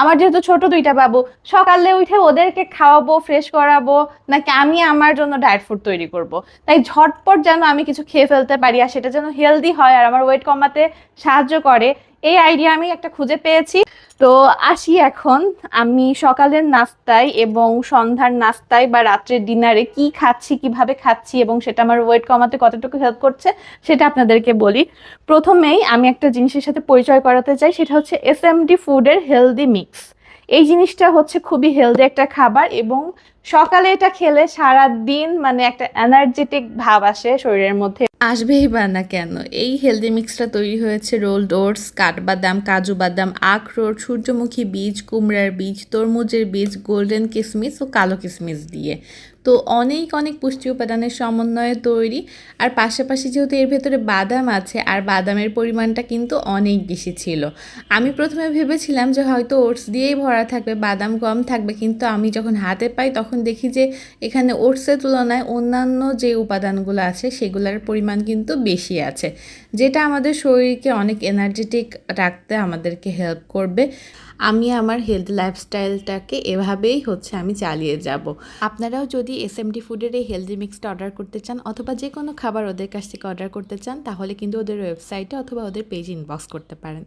আমার যেহেতু ছোট দুইটা বাবু, সকালে উঠে ওদেরকে খাওয়াবো ফ্রেশ করাবো, নাকি আমি আমার জন্য ডায়েট ফুড তৈরি করব? তাই ঝটপট যেন আমি কিছু খেয়ে ফেলতে পারি আর সেটা যেন হেলদি হয় আর আমার ওয়েট কমাতে সাহায্য করে এই আইডিয়া আমি একটা খুঁজে পেয়েছি। তো আসি এখন আমি সকালের নাস্তায় এবং সন্ধ্যার নাস্তায় বা রাত্রের ডিনারে কি খাচ্ছি, কীভাবে খাচ্ছি এবং সেটা আমার ওয়েট কমাতে কতটুকু হেল্প করছে সেটা আপনাদেরকে বলি। প্রথমেই আমি একটা জিনিসের সাথে পরিচয় করাতে চাই, সেটা হচ্ছে এস এম ডি ফুডের হেলদি মিক্স এই জিনিসটা হচ্ছে খুবই হেলদি একটা খাবার এবং সকালে এটা খেলে সারা দিন মানে একটা এনার্জেটিক ভাব আসে শরীরের মধ্যে। আসবেই বা না কেন? এই হেলদি মিক্সটা তৈরি হয়েছে রোল ওটস কাঠবাদাম, কাজু বাদাম, আখরোট, সূর্যমুখী বীজ, কুমড়ার বীজ, তরমুজের বীজ গোল্ডেন কিসমিস ও কালো কিসমিস দিয়ে। তো অনেক অনেক পুষ্টি উপাদানের সমন্বয়ে তৈরি। আর পাশাপাশি যেহেতু এর ভেতরে বাদাম আছে, আর বাদামের পরিমাণটা কিন্তু অনেক বেশি ছিল। আমি প্রথমে ভেবেছিলাম যে হয়তো ওটস দিয়েই ভরা থাকবে, বাদাম কম থাকবে, কিন্তু আমি যখন হাতে পাই তখন দেখি যে এখানে ওটসের তুলনায় অন্যান্য যে উপাদানগুলো আছে সেগুলোর পরিমাণ কিন্তু বেশি আছে, যেটা আমাদের শরীরকে অনেক এনার্জেটিক রাখতে আমাদেরকে হেল্প করবে। আমি আমার হেলথ লাইফস্টাইলটাকে এভাবেই হচ্ছে আমি চালিয়ে যাব। আপনারাও যদি এস এম ডি ফুডের এই হেলদি মিক্সটা অর্ডার করতে চান, অথবা যে কোনো খাবার ওদের কাছ থেকে অর্ডার করতে চান, তাহলে কিন্তু ওদের ওয়েবসাইটে অথবা ওদের পেজ ইনবক্স করতে পারেন।